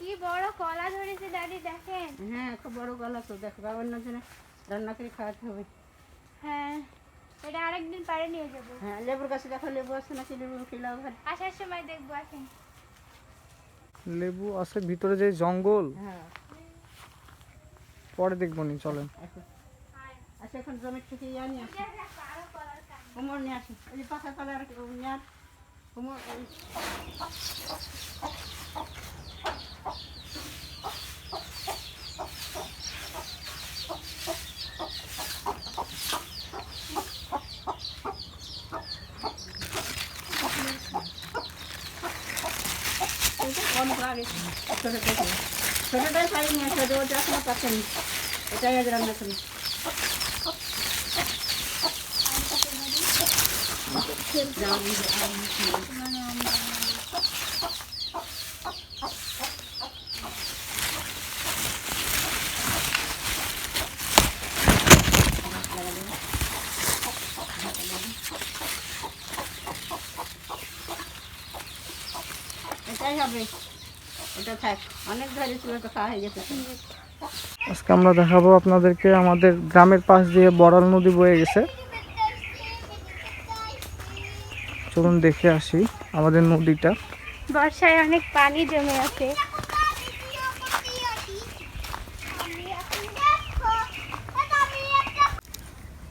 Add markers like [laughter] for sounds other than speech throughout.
কি বড় কলা ধরেছে দাদি দেখেন। হ্যাঁ খুব বড় গলা তো দেখো বাবার জন্য রান্না করে খাওয়াতে হবে। হ্যাঁ এটা আরেকদিন পারে নিয়ে যাব। হ্যাঁ লেবুর গাছে দেখো লেবু আছে নাকি? লেবু কিলাও ভালো আসার সময় দেখব আসেন। লেবু আছে ভিতরে যে জঙ্গল। হ্যাঁ। পরে দেখব নি চলেন। আচ্ছা এখন জমির থেকে ইয়া নিয়ে আসি। কোমর নিয়ে আসি। ওই পাকা কলার নিয়ে। কোমর छोटे छोटे छोटे साइज में छोटे छोटे रखना पसंद এটা याद रखना तुम जाओ আজকে আমরা দেখাবো আপনাদেরকে আমাদের গ্রামের পাশ দিয়ে বড়াল নদী বয়ে গেছে। চলুন দেখে আসি আমাদের নদীটা। বর্ষায় অনেক পানি জমে আছে।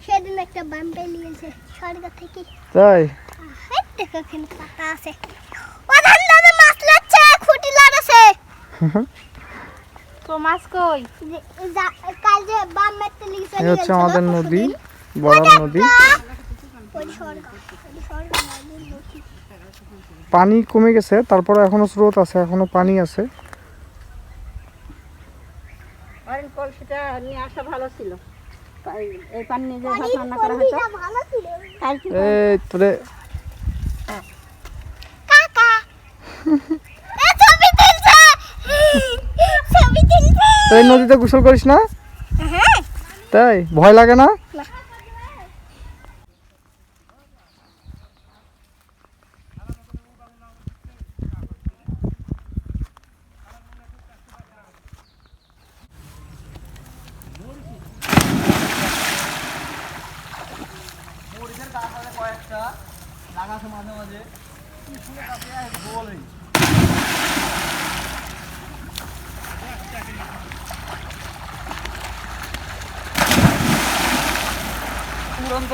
সেদিন একটা বাম পেলিয়েছে স্বর্গ থেকে। তাই? দেখো পাতা আছে। ও ধান দাদা মাছ লাগছে খুঁটি লাগাছে। [laughs] মাছ কই? কাল যে বাম মেতে লিখে এই হচ্ছে আমাদের নদী বড় নদী। পানি কমে গেছে তারপরে এখনও স্রোত আছে এখনও পানি আছে। কলসিটা নিয়ে আসা ভালো ছিল। এই- এই পানি নিয়ে যে ভাত রান্না করা হতো। পানিটা ভালো ছিল। কালকে এই তোরে কাকা! এই নদীতে গোসল করিস না? হ্যাঁ। তাই? ভয় লাগে না?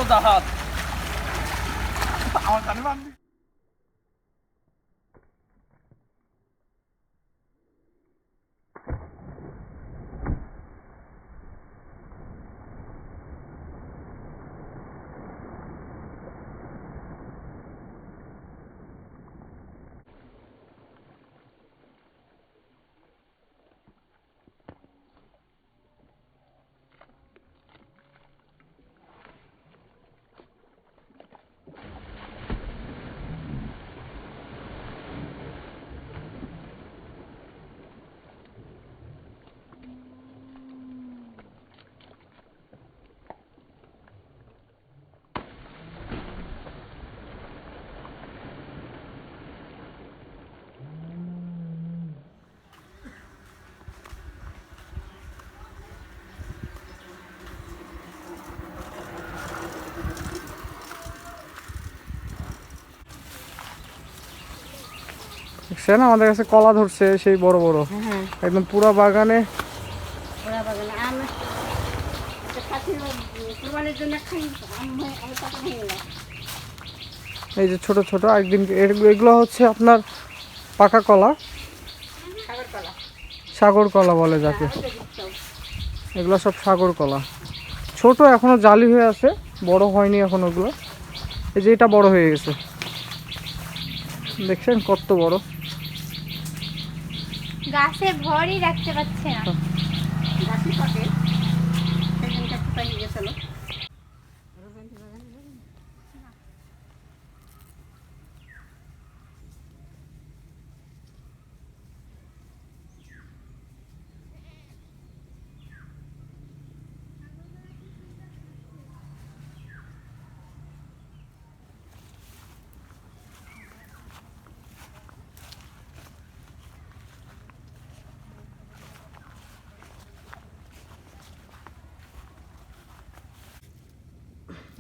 জাহাজ আমার কানে দেখছেন আমাদের কাছে কলা ধরছে সেই বড় বড়। হ্যাঁ একদম পুরো বাগানে। হয়ে- হয়ে এই যে ছোট ছোট একদিন এগুলো হচ্ছে আপনার পাকা কলা। সাগর কলা বলে যাকে। এগুলো সব সাগর কলা। ছোট এখনও জালি হয়ে আছে বড় হয়নি এখন ওগুলো। এই যে এটা বড় হয়ে গেছে। দেখছেন কত বড়? গাছে ভরই রাখতে পারছে না।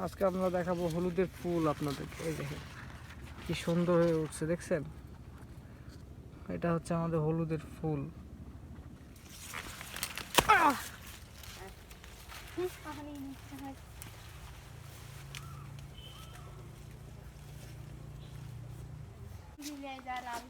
আজকে আমরা দেখাবো হলুদের ফুল আপনাদেরকে, এই দেখেন, কি সুন্দর হয়ে উঠছে, দেখছেন? এটা হচ্ছে আমাদের হলুদের ফুল। লাল।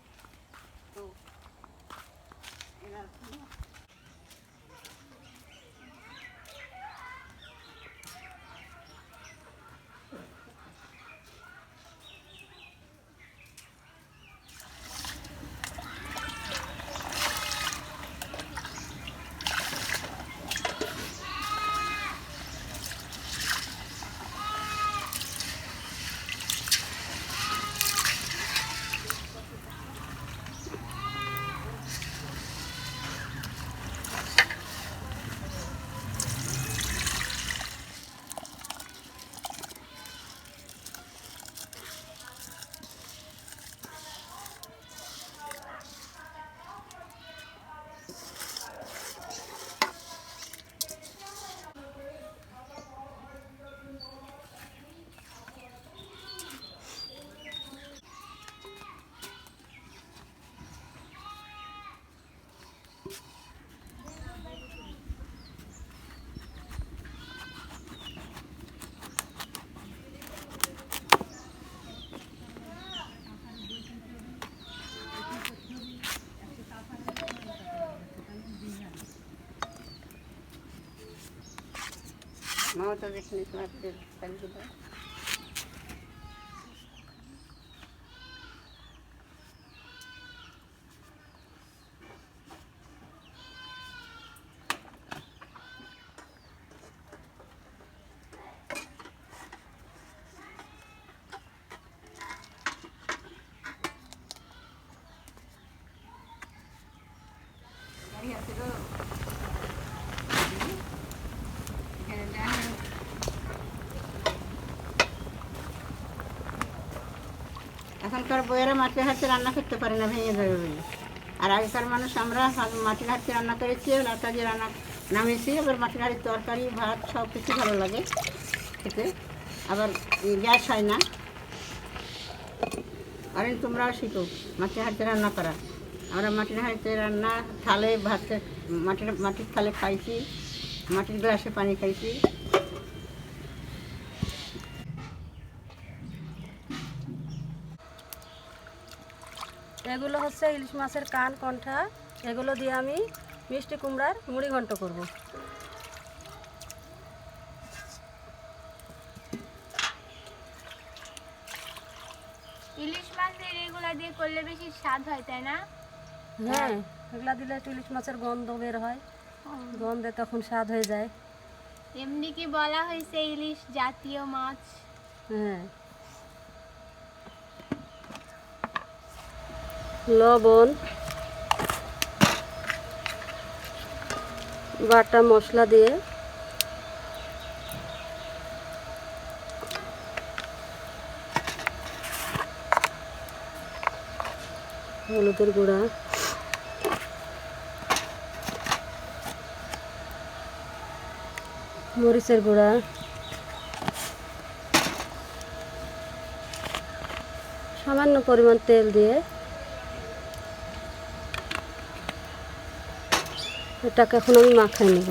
মমতা দেখুন তোমার তেল তেলগুলো গাড়ি আছে গো এখানে দেখো। এখনকার বইয়েরা মাটির হাতে রান্না করতে পারে না, ভেঙে যাবে বলে। আর আগেকার মানুষ আমরা মাটির হাতে রান্না করেছি লাটা দিয়ে রান্না নামিয়েছি, আবার মাটির হাড়ির তরকারি, ভাত সব কিছু ভালো লাগে খেতে। আবার গ্যাস হয় না। আর তোমরাও শিখো মাটির হাতে রান্না করা। আমরা মাটির হাঁড়িতে রান্না, থালে ভাত, মাটির মাটির থালে খাইছি, মাটির গ্লাসে পানি খাইছি। এগুলো হচ্ছে ইলিশ মাছের কান কণ্ঠা। এগুলো দিয়ে আমি মিষ্টি কুমড়ার মুড়ি ঘন্ট করব। ইলিশ মাছের এগুলা দিয়ে করলে বেশি স্বাদ হয় তাই না? হ্যাঁ এগুলো দিলে একটু ইলিশ মাছের গন্ধ বের হয়। গন্ধে তখন স্বাদ হয়ে যায়। এমনি কি বলা হয়েছে ইলিশ জাতীয় মাছ? হ্যাঁ। লবণ বাটা মশলা দিয়ে হলুদের গুঁড়া মরিচের গুঁড়া সামান্য পরিমাণ তেল দিয়ে এটাকে এখন আমি মাখাই নেব।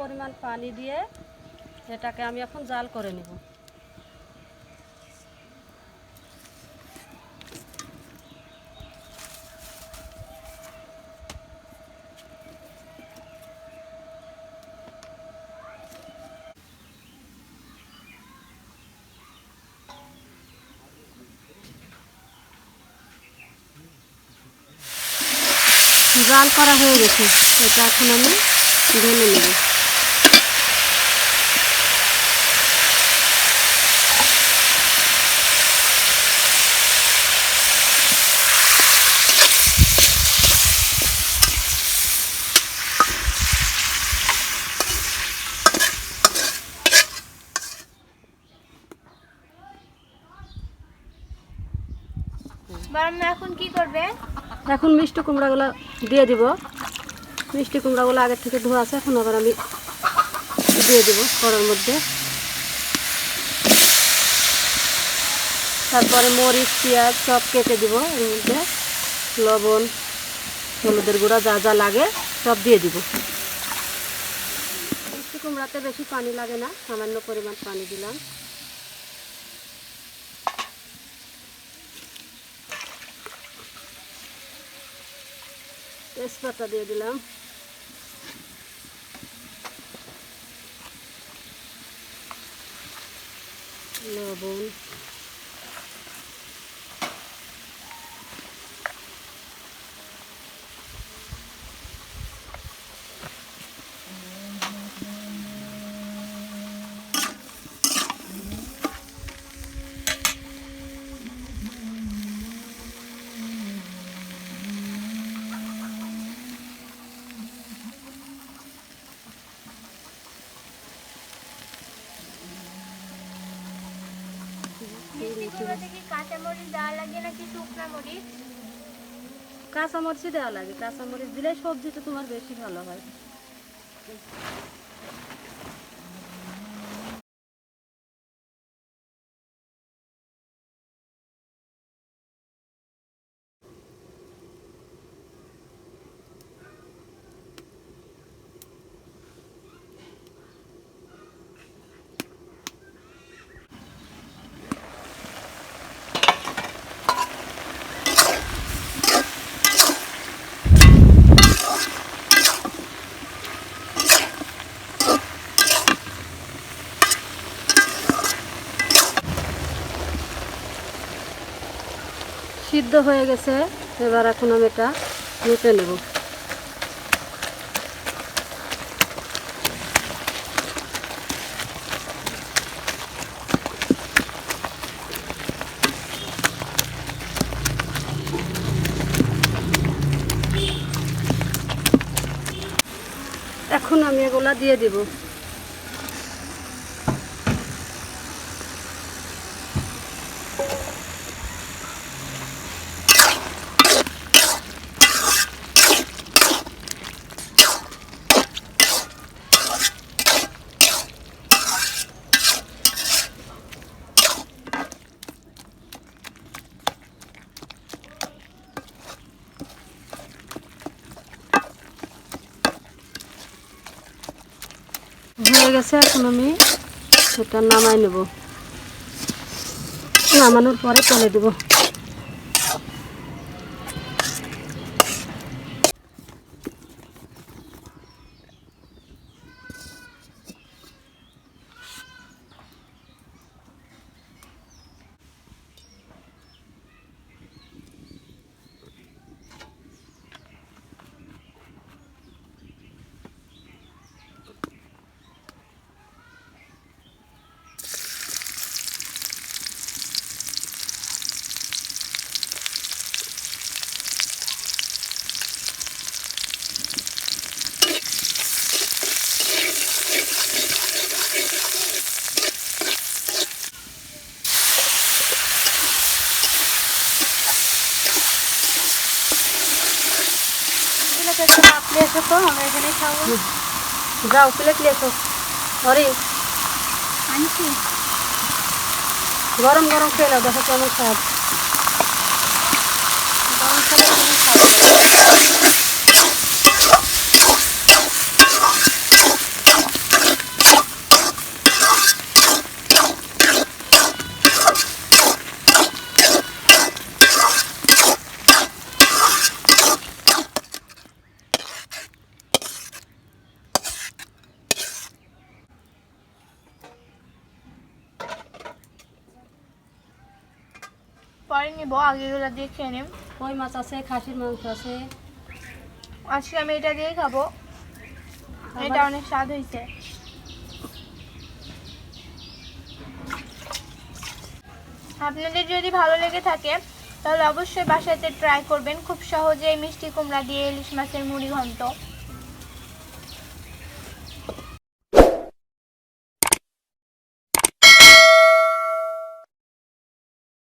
পরিমাণ পানি দিয়ে এটাকে আমি এখন জাল করে নেব। জাল করা হয়ে গেছে। এটা এখন আমি ঢেলে নেব। মিষ্টি কুমড়াগুলো দিয়ে দিব। মিষ্টি কুমড়াগুলো আগের থেকে ধোয়া আছে, এখন আবার আমি দিয়ে দিব কড়ার মধ্যে। তারপরে মরিচ, পেঁয়াজ সব কেটে দিব এর মধ্যে। লবণ, হলুদের গুঁড়া যা যা লাগে সব দিয়ে দিব। মিষ্টি কুমড়াতে বেশি পানি লাগে না, সামান্য পরিমাণ পানি দিলাম। তেজপাতা দিয়ে দিলাম। লবণ। মিষ্টি কি কাঁচা মরিচ দেওয়া লাগে নাকি শুকনা মরিচ? দেওয়া লাগে। কাঁচামরিচ দিলে সবজিটা তোমার বেশি ভালো হয়। সিদ্ধ হয়ে গেছে। এবার এখন আমি এটা রুটে নেব। এখন আমি এগুলা দিয়ে দিব হয়ে গেছে এখন আমি সেটা নামাই নেব। নামানোর পরে চলে দেব। তো আমরা এখানে খাব। যাও প্লেট নিয়ে এসো হরি আনছি। গরম গরম খেয়ে নাও দেখো কেমন স্বাদ গরম করে তুমি খাব নিবো দিয়ে খেয়ে নিম কই মাছ আছে? খাসির মাংস আছে। আজকে আমি এটা দিয়ে খাব। এটা অনেক স্বাদ হয়েছে। আপনাদের যদি ভালো লেগে থাকে তাহলে অবশ্যই বাসাতে ট্রাই করবেন। খুব সহজেই মিষ্টি কুমড়া দিয়ে ইলিশ মাছের মুড়ি ঘন্ট